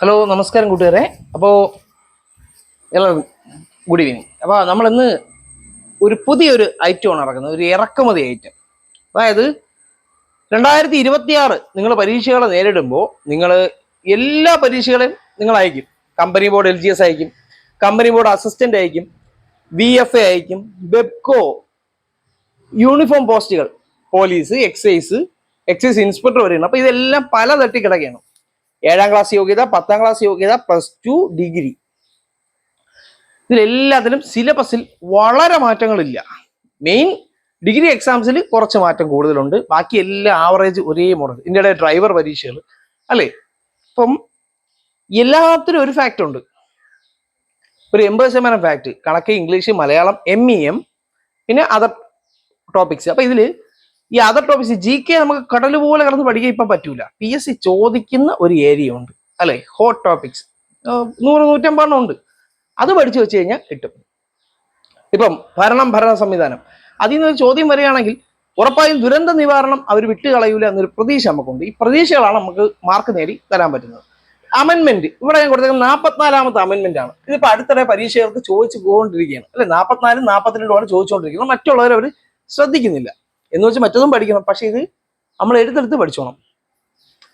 Hello നമസ്കാരം കൂട്ടുകാരെ. അപ്പോൾ എല്ലാവർക്കും ഗുഡ് ഈവനിങ് അപ്പോൾ നമ്മളിന്ന് ഒരു പുതിയൊരു ഐറ്റമാണ് ഇറക്കുന്നത്. ഒരു ഇറക്കുമതി ഐറ്റം അതായത് രണ്ടായിരത്തി ഇരുപത്തിയാറ് നിങ്ങൾ പരീക്ഷകളെ നേരിടുമ്പോൾ നിങ്ങൾ എല്ലാ പരീക്ഷകളെയും നിങ്ങൾ അയക്കും. Company board L G S അയക്കും. കമ്പനി ബോർഡ് അസിസ്റ്റന്റ് അയക്കും. വി എഫ് എ അയക്കും. ബെബ്കോ യൂണിഫോം പോസ്റ്റുകൾ പോലീസ് എക്സൈസ് എക്സൈസ് ഇൻസ്പെക്ടർ വരെയാണ്. അപ്പോൾ ഇതെല്ലാം പല തട്ടി കിടക്കുകയാണ് ഏഴാം ക്ലാസ് യോഗ്യത പത്താം ക്ലാസ് യോഗ്യത പ്ലസ് ടു ഡിഗ്രി ഇതിലെല്ലാത്തിലും സിലബസിൽ വളരെ മാറ്റങ്ങളില്ല. മെയിൻ ഡിഗ്രി എക്സാംസിൽ കുറച്ച് മാറ്റം കൂടുതലുണ്ട്. ബാക്കി എല്ലാ ആവറേജ് ഒരേ മോഡൽ ഇന്ത്യയുടെ ഡ്രൈവർ പരീക്ഷകൾ അല്ലേ? ഇപ്പം എല്ലാത്തിനും ഒരു ഫാക്റ്റ് ഉണ്ട്. ഒരു എൺപത് ശതമാനം ഫാക്റ്റ് കണക്ക് English Malayalam M E M പിന്നെ അതർ ടോപ്പിക്സ് അപ്പം ഇതിൽ ഈ അതർ ടോപ്പിക്സ് ജി കെ നമുക്ക് കടൽ പോലെ കിടന്ന് പഠിക്കാൻ ഇപ്പം പറ്റൂല. പി എസ് സി ചോദിക്കുന്ന ഒരു ഏരിയ ഉണ്ട് അല്ലെ? ഹോട്ട് ടോപ്പിക്സ് നൂറ് നൂറ്റമ്പതെണ്ണം ഉണ്ട്. അത് പഠിച്ചു വെച്ച് കഴിഞ്ഞാൽ കിട്ടും. ഇപ്പം ഭരണം ഭരണ സംവിധാനം. അതിൽ നിന്ന് ചോദ്യം വരികയാണെങ്കിൽ ഉറപ്പായും ദുരന്ത നിവാരണം അവർ വിട്ടുകളയൂല എന്നൊരു പ്രതീക്ഷ നമുക്കുണ്ട്. ഈ പ്രതീക്ഷകളാണ് നമുക്ക് മാർക്ക് നേടി തരാൻ പറ്റുന്നത്. അമെന്മെന്റ് ഇവിടെ ഞാൻ കൊടുത്തേക്കുന്നത് നാൽപ്പത്തിനാലാമത്തെ അമെന്മെന്റ് ആണ്. ഇതിപ്പോ അടുത്തിടെ പരീക്ഷകൾക്ക് ചോദിച്ചു പോകൊണ്ടിരിക്കുകയാണ് അല്ലെ? നാൽപ്പത്തിനാലും നാൽപ്പത്തിരണ്ടുമാണ് ചോദിച്ചുകൊണ്ടിരിക്കുന്നത്. മറ്റുള്ളവർ അവർ ശ്രദ്ധിക്കുന്നില്ല. എന്ന് വെച്ച് മറ്റതും പഠിക്കണം. പക്ഷെ ഇത് നമ്മൾ എടുത്തെടുത്ത് പഠിച്ചോണം.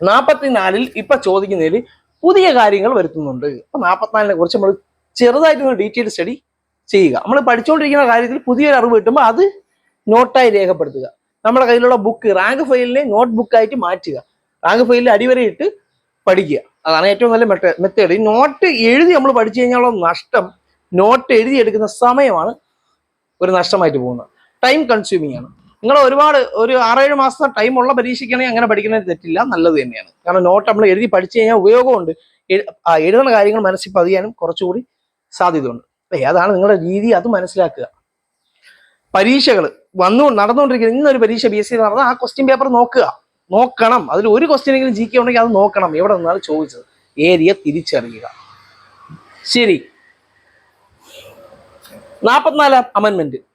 നാൽപ്പത്തിനാലിൽ ഇപ്പൊ ചോദിക്കുന്നതിൽ പുതിയ കാര്യങ്ങൾ വരുത്തുന്നുണ്ട്. അപ്പൊ നാൽപ്പത്തിനാലിനെ കുറിച്ച് നമ്മൾ ചെറുതായിട്ടൊന്ന് ഡീറ്റെയിൽ സ്റ്റഡി ചെയ്യുക. നമ്മൾ പഠിച്ചുകൊണ്ടിരിക്കുന്ന കാര്യത്തിൽ പുതിയൊരു അറിവ് കിട്ടുമ്പോൾ അത് നോട്ടായി രേഖപ്പെടുത്തുക. നമ്മുടെ കയ്യിലുള്ള ബുക്ക് റാങ്ക് ഫയലിനെ നോട്ട് ബുക്കായിട്ട് മാറ്റുക. റാങ്ക് ഫയലിൽ അടിവരയിട്ട് പഠിക്കുക. അതാണ് ഏറ്റവും നല്ല മെത്തേഡ് ഈ നോട്ട് എഴുതി നമ്മൾ പഠിച്ചു കഴിഞ്ഞാലുള്ള നഷ്ടം നോട്ട് എഴുതിയെടുക്കുന്ന സമയമാണ് ഒരു നഷ്ടമായിട്ട് പോകുന്നത്. ടൈം കൺസ്യൂമിങ് ആണ്. നിങ്ങൾ ഒരുപാട് ഒരു ആറേഴ് മാസം ടൈം ഉള്ള പരീക്ഷയ്ക്കാണെങ്കിൽ അങ്ങനെ പഠിക്കുന്നത് തെറ്റില്ല നല്ലത് തന്നെയാണ്. കാരണം നോട്ട് നമ്മൾ എഴുതി പഠിച്ചു കഴിഞ്ഞാൽ ഉപയോഗമുണ്ട്. എഴുതുന്ന കാര്യങ്ങൾ മനസ്സിൽ പതിയാനും കുറച്ചുകൂടി സാധ്യതയുണ്ട്. അപ്പൊ ഏതാണ് നിങ്ങളുടെ രീതി അത് മനസ്സിലാക്കുക. പരീക്ഷകൾ വന്നു നടന്നുകൊണ്ടിരിക്കുന്നത് ഇന്നൊരു പരീക്ഷ ബി എസ് സി നടന്ന ആ ക്വസ്റ്റ്യൻ പേപ്പർ നോക്കുക. നോക്കണം. അതിൽ ഒരു ക്വസ്റ്റ്യനെങ്കിലും ജി കെ ഉണ്ടെങ്കിൽ അത് നോക്കണം. എവിടെ നിന്നാണ് ചോദിച്ചത്? ഏരിയ തിരിച്ചറിയുക. ശരി. നാൽപ്പത്തിനാല് അമെന്മെന്റ്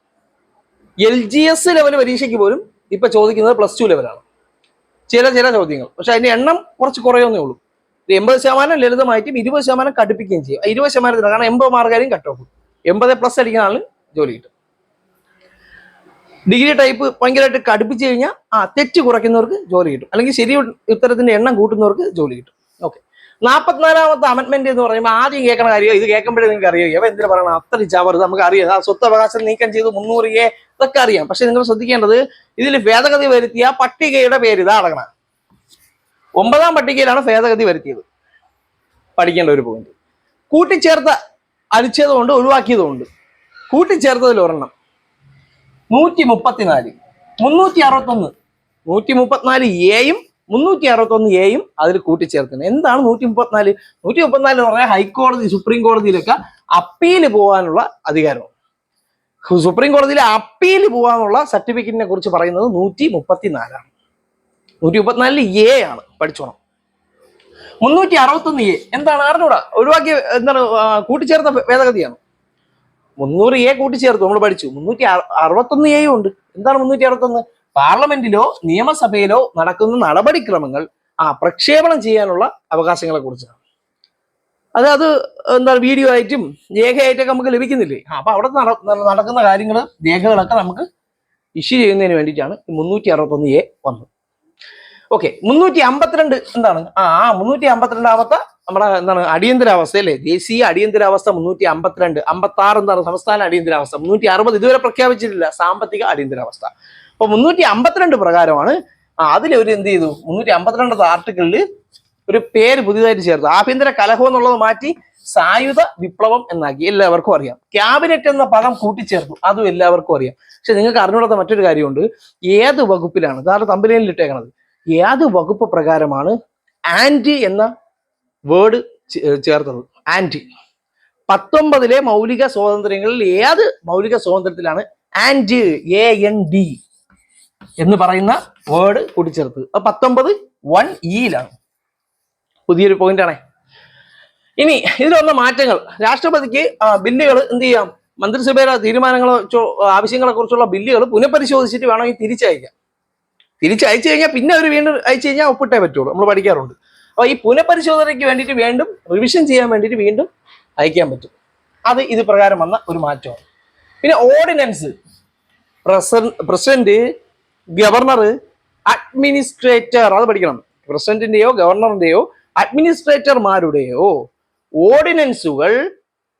എൽ ജി എസ് ലെവൽ പരീക്ഷയ്ക്ക് പോലും ഇപ്പൊ ചോദിക്കുന്നത് പ്ലസ് ടു ലെവലാണ് ചില ചില ചോദ്യങ്ങൾ. പക്ഷെ അതിന്റെ എണ്ണം കുറച്ച് കുറയൊന്നേ ഉള്ളൂ. എൺപത് ശതമാനം ലളിതമായിട്ടും ഇരുപത് ശതമാനം കടുപ്പിക്കുകയും ചെയ്യും. ഇരുപത് ശതമാനത്തിന് കാരണം എൺപത് മാർക്കാരും കട്ട് ഓഫ് എൺപത് പ്ലസ് അടിക്കുന്ന ആൾ ജോലി കിട്ടും. ഡിഗ്രി ടൈപ്പ് ഭയങ്കരമായിട്ട് കടുപ്പിച്ച് കഴിഞ്ഞാൽ ആ തെറ്റ് കുറയ്ക്കുന്നവർക്ക് ജോലി കിട്ടും. അല്ലെങ്കിൽ ശരി ഉത്തരത്തിന്റെ എണ്ണം കൂട്ടുന്നവർക്ക് ജോലി കിട്ടും. നാൽപ്പത്തിനാലാമത്തെ അമെന്റ്മെന്റ് എന്ന് പറയുമ്പോൾ ആദ്യം കേൾക്കണ കാര്യം ഇത് കേൾക്കുമ്പോഴേ നിങ്ങൾക്ക് അറിയാം. അപ്പൊ എന്തിനു പറയണം അത്ര ചാവരുത് നമുക്ക് അറിയാം. ആ സ്വത്ത് അവകാശം നീക്കം ചെയ്തു മുന്നൂറ് എ ഇതൊക്കെ അറിയാം. പക്ഷെ നിങ്ങൾ ശ്രദ്ധിക്കേണ്ടത് ഇതിൽ ഭേദഗതി വരുത്തിയ പട്ടികയുടെ പേര് ഇതാ അടങ്ങണ. ഒമ്പതാം പട്ടികയിലാണ് ഭേദഗതി വരുത്തിയത്. പഠിക്കേണ്ട ഒരു പോയിന്റ് കൂട്ടിച്ചേർത്ത അരിച്ചതുകൊണ്ട് ഒഴിവാക്കിയതുകൊണ്ട് കൂട്ടിച്ചേർത്തതിൽ ഒരെണ്ണം. നൂറ്റി മുപ്പത്തിനാല് മുന്നൂറ്റി അറുപത്തൊന്ന് നൂറ്റി മുപ്പത്തിനാല് എയും മുന്നൂറ്റി അറുപത്തൊന്ന് എയും അതിൽ കൂട്ടിച്ചേർക്കുന്നത് എന്താണ് നൂറ്റി മുപ്പത്തിനാല് നൂറ്റി മുപ്പത്തിനാല് എന്ന് പറഞ്ഞാൽ ഹൈക്കോടതി സുപ്രീം കോടതിയിലൊക്കെ അപ്പീൽ പോകാനുള്ള അധികാരമാണ്. സുപ്രീം കോടതിയിൽ അപ്പീൽ പോകാനുള്ള സർട്ടിഫിക്കറ്റിനെ കുറിച്ച് പറയുന്നത് നൂറ്റി മുപ്പത്തിനാലാണ് നൂറ്റി മുപ്പത്തിനാലിൽ എ ആണ് പഠിച്ചോണം. മുന്നൂറ്റി അറുപത്തൊന്ന് എ എന്താണ്? അറിഞ്ഞൂടാ. ഒഴിവാക്കിയ എന്താണ് കൂട്ടിച്ചേർത്ത ഭേദഗതിയാണ്. മുന്നൂറ് എ കൂട്ടിച്ചേർത്തു നമ്മൾ പഠിച്ചു. മുന്നൂറ്റി അറു- അറുപത്തൊന്ന് എയും ഉണ്ട്. എന്താണ് മുന്നൂറ്റി അറുപത്തൊന്ന് പാർലമെന്റിലോ നിയമസഭയിലോ നടക്കുന്ന നടപടിക്രമങ്ങൾ ആ പ്രക്ഷേപണം ചെയ്യാനുള്ള അവകാശങ്ങളെ കുറിച്ചാണ്. അത് അത് എന്താ വീഡിയോ ആയിട്ടും രേഖയായിട്ടൊക്കെ നമുക്ക് ലഭിക്കുന്നില്ലേ? അപ്പൊ അവിടെ നട- നട- നടക്കുന്ന കാര്യങ്ങൾ രേഖകളൊക്കെ നമുക്ക് ഇഷ്യൂ ചെയ്യുന്നതിന് വേണ്ടിയിട്ടാണ് മുന്നൂറ്റി അറുപത്തൊന്ന് എ വന്നത്. ഓക്കെ മുന്നൂറ്റി അമ്പത്തിരണ്ട് എന്താണ്? ആ ആ മുന്നൂറ്റി അമ്പത്തിരണ്ടാമത്തെ നമ്മുടെ എന്താണ് അടിയന്തരാവസ്ഥ അല്ലേ ദേശീയ അടിയന്തരാവസ്ഥ മുന്നൂറ്റി അമ്പത്തിരണ്ട് അമ്പത്തി ആറ് എന്താണ് സംസ്ഥാന അടിയന്തരാവസ്ഥ. മുന്നൂറ്റി അറുപത് ഇതുവരെ പ്രഖ്യാപിച്ചിട്ടില്ല. സാമ്പത്തിക അടിയന്തരാവസ്ഥ. അപ്പൊ മുന്നൂറ്റി അമ്പത്തിരണ്ട് പ്രകാരമാണ്. ആ അതിൽ ഒരു എന്ത് ചെയ്തു? മുന്നൂറ്റി അമ്പത്തിരണ്ടത്തെ ആർട്ടിക്കിളിൽ ഒരു പേര് പുതിയതായിട്ട് ചേർത്തു. ആഭ്യന്തര കലഹം എന്നുള്ളത് മാറ്റി സായുധ വിപ്ലവം എന്നാക്കി. എല്ലാവർക്കും അറിയാം. ക്യാബിനറ്റ് എന്ന പദം കൂട്ടിച്ചേർത്തു. അതും എല്ലാവർക്കും അറിയാം. പക്ഷെ നിങ്ങൾക്ക് അറിഞ്ഞുകൊടുത്ത മറ്റൊരു കാര്യമുണ്ട്. ഏത് വകുപ്പിലാണ്? ഇതാണ് തമ്പനിയിൽ ഇട്ടേക്കണത്. ഏത് വകുപ്പ് പ്രകാരമാണ് ആന്റി എന്ന വേർഡ് ചേർത്തത്? ആന്റി പത്തൊമ്പതിലെ മൗലിക സ്വാതന്ത്ര്യങ്ങളിൽ ഏത് മൗലിക സ്വാതന്ത്ര്യത്തിലാണ് ആന്റി എ എൻ ഡി എന്ന് പറയുന്ന വേർഡ് കൂട്ടിച്ചേർത്തത് അത് പത്തൊമ്പത് വൺ ഇയിലാണ് പുതിയൊരു പോയിന്റ് ആണേ. ഇനി ഇതിൽ വന്ന മാറ്റങ്ങൾ. രാഷ്ട്രപതിക്ക് ബില്ലുകൾ എന്ത് ചെയ്യാം? മന്ത്രിസഭയുടെ തീരുമാനങ്ങളോ ആവശ്യങ്ങളെ കുറിച്ചുള്ള ബില്ലുകൾ പുനഃപരിശോധിച്ചിട്ട് വേണമെങ്കിൽ തിരിച്ചയക്കാം. തിരിച്ചയച്ചു കഴിഞ്ഞാൽ പിന്നെ അവർ വീണ്ടും അയച്ചു കഴിഞ്ഞാൽ ഒപ്പിട്ടേ പറ്റുള്ളൂ. നമ്മൾ പഠിക്കാറുണ്ട്. അപ്പൊ ഈ പുനഃപരിശോധനയ്ക്ക് വേണ്ടിയിട്ട് വീണ്ടും റിവിഷൻ ചെയ്യാൻ വേണ്ടിയിട്ട് വീണ്ടും അയക്കാൻ പറ്റും. അത് ഇത് പ്രകാരം വന്ന ഒരു മാറ്റമാണ്. പിന്നെ ഓർഡിനൻസ് പ്രസിഡന്റ് ഗവർണർ അഡ്മിനിസ്ട്രേറ്റർ അത് പഠിക്കണം. പ്രസിഡന്റിന്റെയോ ഗവർണറിന്റെയോ അഡ്മിനിസ്ട്രേറ്റർമാരുടെയോ ഓർഡിനൻസുകൾ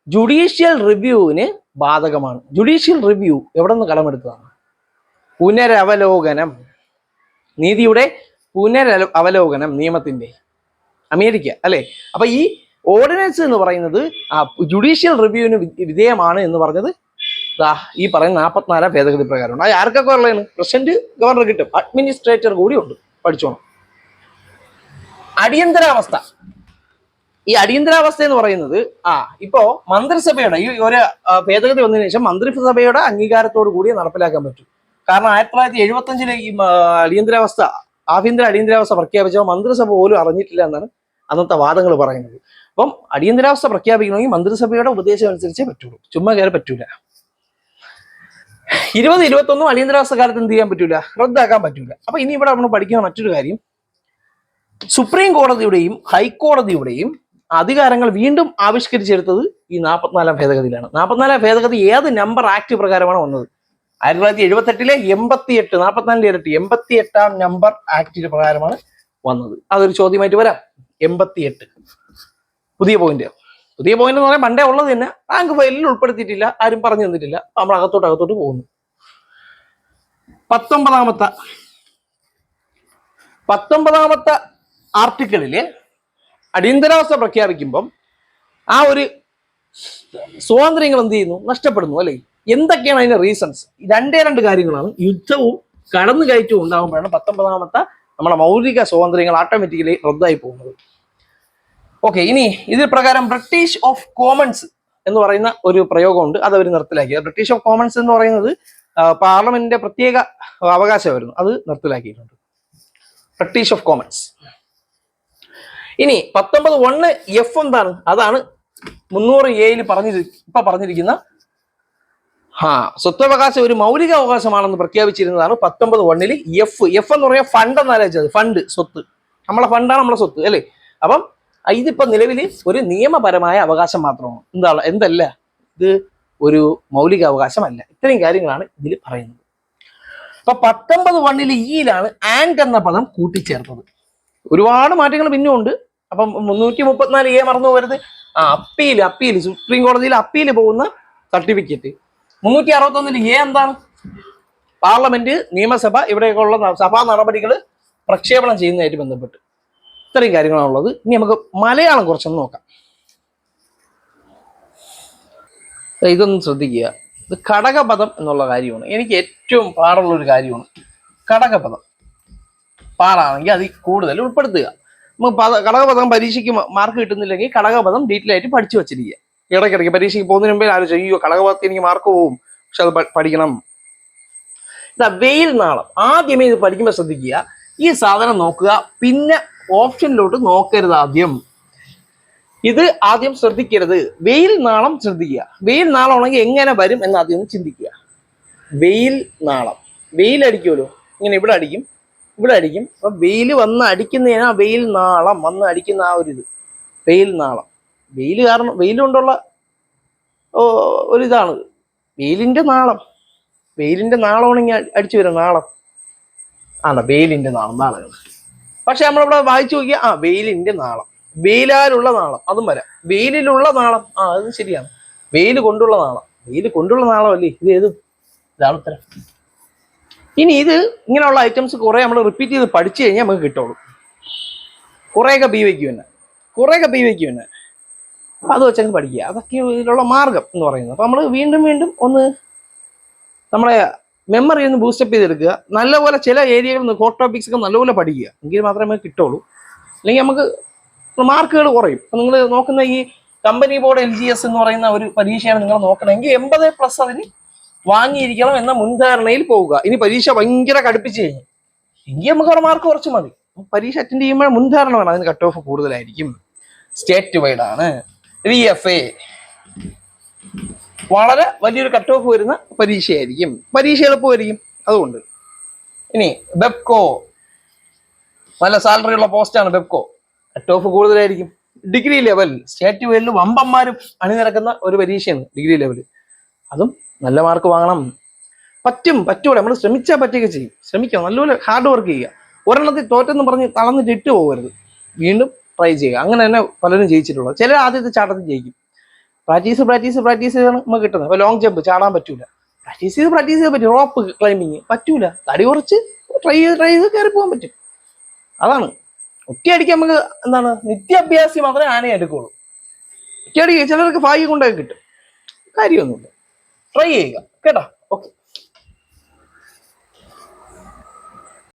ജുഡീഷ്യൽ റിവ്യൂവിന് ബാധകമാണ്. ജുഡീഷ്യൽ റിവ്യൂ എവിടെ നിന്ന് കടമെടുത്തതാണ്? പുനരവലോകനം. നീതിയുടെ പുനര അവലോകനം നിയമത്തിന്റെ. അമേരിക്ക അല്ലെ? അപ്പൊ ഈ ഓർഡിനൻസ് എന്ന് പറയുന്നത് ആ ജുഡീഷ്യൽ റിവ്യൂവിന് വിധേയമാണ് എന്ന് പറഞ്ഞത് ഈ പറയുന്ന നാൽപ്പത്തിനാലാം ഭേദഗതി പ്രകാരമാണ്. അത് ആർക്കൊക്കെ ഉള്ളതാണ് പ്രസിഡന്റ് ഗവർണർ കിട്ടും. അഡ്മിനിസ്ട്രേറ്റർ കൂടി ഉണ്ട്. പഠിച്ചോണം. അടിയന്തരാവസ്ഥ. ഈ അടിയന്തരാവസ്ഥ എന്ന് പറയുന്നത് ആ ഇപ്പോ മന്ത്രിസഭയുടെ ഈ ഒരു ഭേദഗതി വന്നതിന് ശേഷം മന്ത്രിസഭയുടെ അംഗീകാരത്തോടു കൂടി നടപ്പിലാക്കാൻ പറ്റും. കാരണം ആയിരത്തി തൊള്ളായിരത്തി എഴുപത്തി അഞ്ചിലെ ഈ അടിയന്തരാവസ്ഥ ആഭ്യന്തര അടിയന്തരാവസ്ഥ പ്രഖ്യാപിച്ചപ്പോൾ മന്ത്രിസഭ പോലും അറിഞ്ഞിട്ടില്ല എന്നാണ് അന്നത്തെ വാദങ്ങൾ പറയുന്നത്. അപ്പം അടിയന്തരാവസ്ഥ പ്രഖ്യാപിക്കണമെങ്കിൽ മന്ത്രിസഭയുടെ ഉപദേശം അനുസരിച്ചേ പറ്റുള്ളൂ. ചുമ്മാ കയറി പറ്റൂല. ഇരുപത് ഇരുപത്തൊന്നും അടിയന്തരാവസ്ഥ കാലത്ത് എന്ത് ചെയ്യാൻ പറ്റൂല? റദ്ദാക്കാൻ പറ്റൂല. അപ്പൊ ഇനി ഇവിടെ നമ്മൾ പഠിക്കുന്ന മറ്റൊരു കാര്യം. സുപ്രീം കോടതിയുടെയും ഹൈക്കോടതിയുടെയും അധികാരങ്ങൾ വീണ്ടും ആവിഷ്കരിച്ചെടുത്തത് ഈ നാൽപ്പത്തിനാലാം ഭേദഗതിയിലാണ്. നാൽപ്പത്തിനാലാം ഭേദഗതി ഏത് നമ്പർ ആക്ട് പ്രകാരമാണ് വന്നത്? ആയിരത്തി തൊള്ളായിരത്തി എഴുപത്തെട്ടിലെ എൺപത്തി എട്ട് നാൽപ്പത്തിനാലിലെ ഇരട്ടി എൺപത്തി എട്ടാം നമ്പർ ആക്ടിന്റെ പ്രകാരമാണ് വന്നത്. അതൊരു ചോദ്യമായിട്ട് വരാം. എൺപത്തി എട്ട് പുതിയ പോയിന്റ് പുതിയ പോയിന്റ് എന്ന് പറയാൻ പണ്ടേ ഉള്ളത് തന്നെ. റാങ്ക് ഫയലിൽ ഉൾപ്പെടുത്തിയിട്ടില്ല. ആരും പറഞ്ഞു തന്നിട്ടില്ല. നമ്മൾ അകത്തോട്ട് അകത്തോട്ട് പോകുന്നു. പത്തൊമ്പതാമത്തെ പത്തൊമ്പതാമത്തെ ആർട്ടിക്കിളിൽ അടിയന്തരാവസ്ഥ പ്രഖ്യാപിക്കുമ്പം ആ ഒരു സ്വാതന്ത്ര്യങ്ങൾ എന്ത് ചെയ്യുന്നു? നഷ്ടപ്പെടുന്നു അല്ലെ? എന്തൊക്കെയാണ് അതിന്റെ റീസൺസ് രണ്ടേ രണ്ട് കാര്യങ്ങളാണ്. യുദ്ധവും കടന്നു കയറ്റവും ഉണ്ടാകുമ്പോഴാണ് പത്തൊമ്പതാമത്തെ നമ്മുടെ മൗലിക സ്വാതന്ത്ര്യങ്ങൾ ഓട്ടോമാറ്റിക്കലി റദ്ദായി പോകുന്നത്. ഓക്കെ ഇനി ഇതിൽ പ്രകാരം ബ്രിട്ടീഷ് ഓഫ് കോമൺസ് എന്ന് പറയുന്ന ഒരു പ്രയോഗമുണ്ട്. അത് അവർ നിർത്തലാക്കി ബ്രിട്ടീഷ് ഓഫ് കോമൺസ് എന്ന് പറയുന്നത് പാർലമെന്റിന്റെ പ്രത്യേക അവകാശമായിരുന്നു അത് നിർത്തലാക്കിയിട്ടുണ്ട്. ബ്രിട്ടീഷ് ഓഫ് കോമൺസ് ഇനി പത്തൊമ്പത് ഒന്ന് എഫ് എന്താണ്? അതാണ് മുന്നൂറ് എയിൽ പറഞ്ഞിരി ഇപ്പൊ പറഞ്ഞിരിക്കുന്ന ആ സ്വത്തവകാശം ഒരു മൗലിക അവകാശമാണെന്ന് പ്രഖ്യാപിച്ചിരുന്നതാണ് പത്തൊമ്പത് ഒന്നിൽ എഫ് എഫ് എന്ന് പറയാൻ ഫണ്ട് എന്നാലോചിച്ചത് ഫണ്ട് സ്വത്ത്. നമ്മളെ ഫണ്ടാണ് നമ്മളെ സ്വത്ത് അല്ലേ? അപ്പം ഇതിപ്പോ നിലവിൽ ഒരു നിയമപരമായ അവകാശം മാത്രമാണ്. എന്താണ്? എന്തല്ല? ഇത് ഒരു മൗലിക അവകാശമല്ല. ഇത്രയും കാര്യങ്ങളാണ് ഇതിൽ പറയുന്നത്. അപ്പൊ പത്തൊമ്പത് വണ്ണിൽ ഈയിലാണ് ആൻഡ് എന്ന പദം കൂട്ടിച്ചേർത്തത്. ഒരുപാട് മാറ്റങ്ങൾ പിന്നും ഉണ്ട്. അപ്പം മുന്നൂറ്റി മുപ്പത്തിനാല് എ മറന്നു പോകരുത്. ആ അപ്പീൽ അപ്പീൽ സുപ്രീം കോടതിയിൽ അപ്പീൽ പോകുന്ന സർട്ടിഫിക്കറ്റ്. മുന്നൂറ്റി അറുപത്തൊന്നിൽ എ എന്താണ്? പാർലമെന്റ് നിയമസഭ ഇവിടെയൊക്കെ ഉള്ള ന- സഭാ നടപടികൾ പ്രക്ഷേപണം ചെയ്യുന്നതായിട്ട് ബന്ധപ്പെട്ട്. ഇത്രയും കാര്യങ്ങളാണുള്ളത്. ഇനി നമുക്ക് മലയാളം കുറച്ചൊന്ന് നോക്കാം. ഇതൊന്നും ശ്രദ്ധിക്കുക. ഇത് ഘടകപദം എന്നുള്ള കാര്യമാണ്. എനിക്ക് ഏറ്റവും പാടുള്ള ഒരു കാര്യമാണ് ഘടകപദം. പാടാണെങ്കിൽ അതിൽ കൂടുതൽ ഉൾപ്പെടുത്തുക. നമുക്ക് പദ ഘടകപദം പരീക്ഷയ്ക്ക് മാർക്ക് കിട്ടുന്നില്ലെങ്കിൽ ഘടകപദം ഡീറ്റെയിൽ ആയിട്ട് പഠിച്ചു വെച്ചിരിക്കുക. ഇടയ്ക്കിടയ്ക്ക് പരീക്ഷയ്ക്ക് പോകുന്നതിന് മുമ്പേ ആലോചിച്ചു അയ്യോ ഘടകപദത്തിൽ എനിക്ക് മാർക്ക് പോവും. പക്ഷെ അത് പഠിക്കണം. ഇതാ വെയിൽ നാളം. ആദ്യമേ ഇത് പഠിക്കുമ്പോൾ ശ്രദ്ധിക്കുക. ഈ സാധനം നോക്കുക. പിന്നെ ഓപ്ഷനിലോട്ട് നോക്കരുത് ആദ്യം. ഇത് ആദ്യം ശ്രദ്ധിക്കരുത്. വെയിൽ നാളം ശ്രദ്ധിക്കുക. വെയിൽ നാളമാണെങ്കിൽ എങ്ങനെ വരും എന്ന് ആദ്യം ഒന്ന് ചിന്തിക്കുക. വെയിൽ നാളം. വെയിൽ അടിക്കുമല്ലോ. ഇങ്ങനെ ഇവിടെ അടിക്കും ഇവിടെ അടിക്കും. അപ്പൊ വെയിൽ വന്ന് അടിക്കുന്നതിന് ആ വെയിൽ നാളം വന്ന് അടിക്കുന്ന ആ ഒരു ഇത്. വെയിൽ നാളം. വെയിൽ കാരണം വെയിൽ കൊണ്ടുള്ള ഇതാണ്. വെയിലിന്റെ നാളം. വെയിലിന്റെ നാളമാണെങ്കിൽ അടിച്ചു വരും നാളം. ആണ്? വെയിലിന്റെ നാളം. നാളങ്ങൾ പക്ഷെ നമ്മളിവിടെ വായിച്ചു നോക്കിയാൽ ആ വെയിലിന്റെ നാളം. വെയിലാലുള്ള നാളം അതും വരാം. വെയിലിലുള്ള നാളം ആ അത് ശരിയാണ്. വെയിൽ കൊണ്ടുള്ള നാളം. വെയിൽ കൊണ്ടുള്ള നാളമല്ലേ? ഇത് ഏത്? ഇതാണ് ഉത്തരം. ഇനി ഇത് ഇങ്ങനെയുള്ള ഐറ്റംസ് കുറെ നമ്മൾ റിപ്പീറ്റ് ചെയ്ത് പഠിച്ചു കഴിഞ്ഞാൽ നമുക്ക് കിട്ടുള്ളൂ. കുറേയൊക്കെ ബി വയ്ക്കും തന്നെ കുറേയൊക്കെ ബി വയ്ക്കും തന്നെ അത് വെച്ചങ്ങ് പഠിക്കുക. അതൊക്കെ ഇതിലുള്ള മാർഗം എന്ന് പറയുന്നത്. അപ്പൊ നമ്മൾ വീണ്ടും വീണ്ടും ഒന്ന് നമ്മളെ മെമ്മറി ഒന്ന് ബൂസ്റ്റപ്പ് ചെയ്തെടുക്കുക. നല്ലപോലെ ചില ഏരിയകളിൽ നിന്ന് ഹോട്ട് ടോപ്പിക്സ് ഒക്കെ നല്ലപോലെ പഠിക്കുക. എങ്കിൽ മാത്രമേ കിട്ടുള്ളൂ അല്ലെങ്കിൽ നമുക്ക് മാർക്കുകൾ കുറയും. അപ്പം നിങ്ങൾ നോക്കുന്ന ഈ company board L G S എന്ന് പറയുന്ന ഒരു പരീക്ഷയാണ് നിങ്ങൾ നോക്കണമെങ്കിൽ എൺപത് പ്ലസ് അതിന് വാങ്ങിയിരിക്കണം എന്ന മുൻധാരണയിൽ പോവുക. ഇനി പരീക്ഷ ഭയങ്കര കടുപ്പിച്ച് കഴിഞ്ഞു. എങ്കിൽ നമുക്ക് അവിടെ മാർക്ക് കുറച്ച് മതി. പരീക്ഷ അറ്റൻഡ് ചെയ്യുമ്പോൾ മുൻധാരണ വേണം. അതിന് കട്ട് ഓഫ് കൂടുതലായിരിക്കും. സ്റ്റേറ്റ് വൈഡാണ് വി എഫ് എ വളരെ വലിയൊരു കട്ട് ഓഫ് വരുന്ന പരീക്ഷയായിരിക്കും. പരീക്ഷ എളുപ്പമായിരിക്കും അതുകൊണ്ട്. ഇനി ബെപ്കോ നല്ല സാലറി ഉള്ള പോസ്റ്റാണ് ബെപ്കോ കട്ട് ഓഫ് കൂടുതലായിരിക്കും. ഡിഗ്രി ലെവൽ സ്റ്റേറ്റ് ലെവലിൽ വമ്പന്മാരും അണിനിരക്കുന്ന ഒരു പരീക്ഷയാണ് ഡിഗ്രി ലെവൽ അതും നല്ല മാർക്ക് വാങ്ങണം. പറ്റും പറ്റൂല. നമ്മൾ ശ്രമിച്ചാൽ പറ്റുകയൊക്കെ ചെയ്യും. ശ്രമിക്കാം നല്ലപോലെ ഹാർഡ് വർക്ക് ചെയ്യുക. ഒരെണ്ണത്തിൽ തോറ്റെന്ന് പറഞ്ഞ് തളർന്നിട്ട് ഇട്ട് പോകരുത് വീണ്ടും ട്രൈ ചെയ്യുക. അങ്ങനെ തന്നെ പലരും ജയിച്ചിട്ടുള്ളത്. ചില ആദ്യത്തെ ചാട്ടത്തിൽ ജയിക്കും. പ്രാക്ടീസ് പ്രാക്ടീസ് പ്രാക്ടീസ് നമുക്ക് കിട്ടുന്നത്. അപ്പോൾ ലോങ് ജമ്പ് ചാടാൻ പറ്റൂല. പ്രാക്ടീസ് ചെയ്ത് പ്രാക്ടീസ് ചെയ്ത് പറ്റും. റോപ്പ് ക്ലൈമ്പിങ് പറ്റൂല. തടി കുറച്ച് ട്രൈ ചെയ്ത് ട്രൈ ചെയ്ത് കയറി പോകാൻ പറ്റും. അതാണ്. ഒറ്റയടിക്ക് നമുക്ക് എന്താണ്? നിത്യാഭ്യാസി മാത്രമേ ആനയെ എടുക്കുള്ളൂ. ഒറ്റയടിക്ക് ചിലർക്ക് ഭാഗ്യം കൊണ്ടൊക്കെ കിട്ടും. കാര്യമൊന്നുമില്ല. ട്രൈ ചെയ്യുക. കേട്ടോ? ഓക്കെ